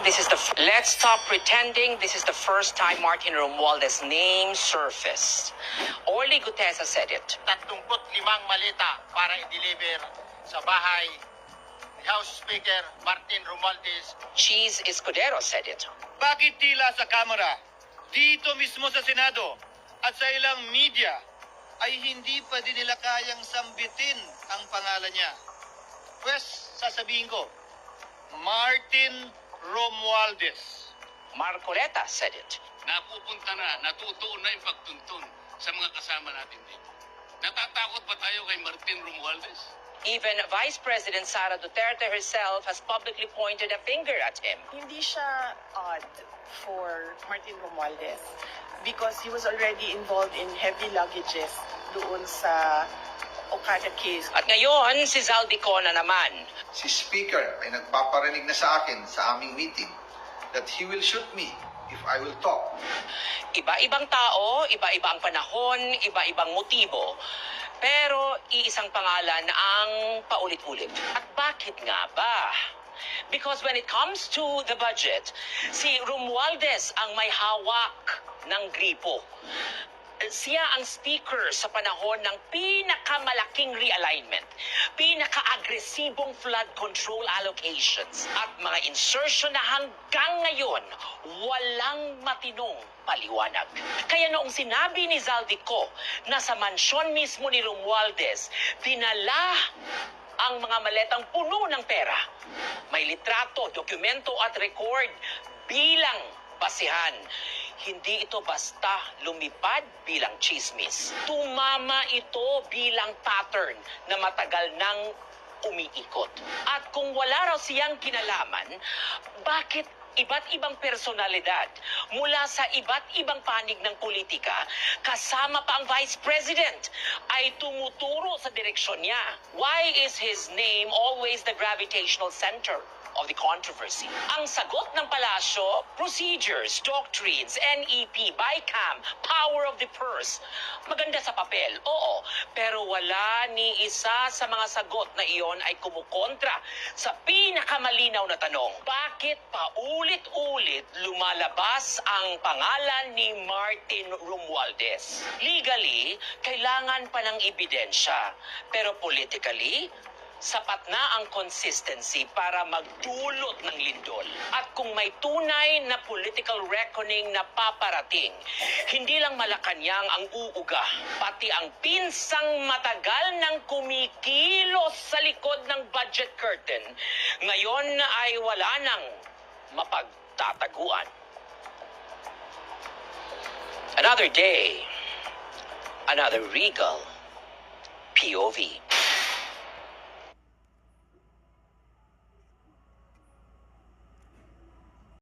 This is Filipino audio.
This is the f- let's stop pretending this is the first time Martin Romualdez name surfaced. Orly Gutesa said it. 35 malita para i-deliver sa bahay ni House Speaker Martin Romualdez. Cheese Escudero said it. Bakit tila sa Kamara, dito mismo sa Senado at sa ilang media ay hindi pa din nila kayang sambitin ang pangalan niya? Pwes, sasabihin ko, Martin Romualdez. Marcoleta said it. napupunta na, natutuon na yung pagtuntun sa mga kasama natin dito. Natatakot ba tayo kay Martin Romualdez? Even Vice President Sara Duterte herself has publicly pointed a finger at him. Hindi siya odd for Martin Romualdez because he was already involved in heavy luggages doon sa Okada case. At ngayon, si Zaldico na naman. si Speaker ay nagpaparinig na sa akin sa aming meeting that he will shoot me if I will talk. Iba-ibang tao, iba-iba ang panahon, iba-ibang motibo. Pero iisang pangalan ang paulit-ulit. At bakit nga ba? Because when it comes to the budget, si Romualdez ang may hawak ng gripo. Siya ang speaker sa panahon ng pinakamalaking realignment, pinaka-agresibong flood control allocations, at mga insertion na hanggang ngayon walang matinong paliwanag. Kaya noong sinabi ni Zaldico na sa mansyon mismo ni Romualdez, dinala ang mga maletang puno ng pera. May litrato, dokumento at record bilang basihan. Hindi ito basta lumipad bilang chismis. Tumama ito bilang pattern na matagal nang umiikot. At kung wala raw siyang kinalaman, bakit iba't ibang personalidad mula sa iba't ibang panig ng politika, kasama pa ang Vice President, ay tumuturo sa direksyon niya. Why is his name always the gravitational center? Of the controversy. Ang sagot ng palasyo, procedures, doctrines, NEP, BICAM, power of the purse. Maganda sa papel, oo. Pero wala ni isa sa mga sagot na iyon ay kumukontra sa pinakamalinaw na tanong. Bakit paulit-ulit lumalabas ang pangalan ni Martin Romualdez? Legally, kailangan pa ng ebidensya. Pero politically, sapat na ang consistency para magdulot ng lindol. At kung may tunay na political reckoning na paparating, hindi lang Malacanang ang uuga, pati ang pinsang matagal nang kumikilos sa likod ng budget curtain, ngayon ay wala nang mapagtataguan. Another day, another regal POV.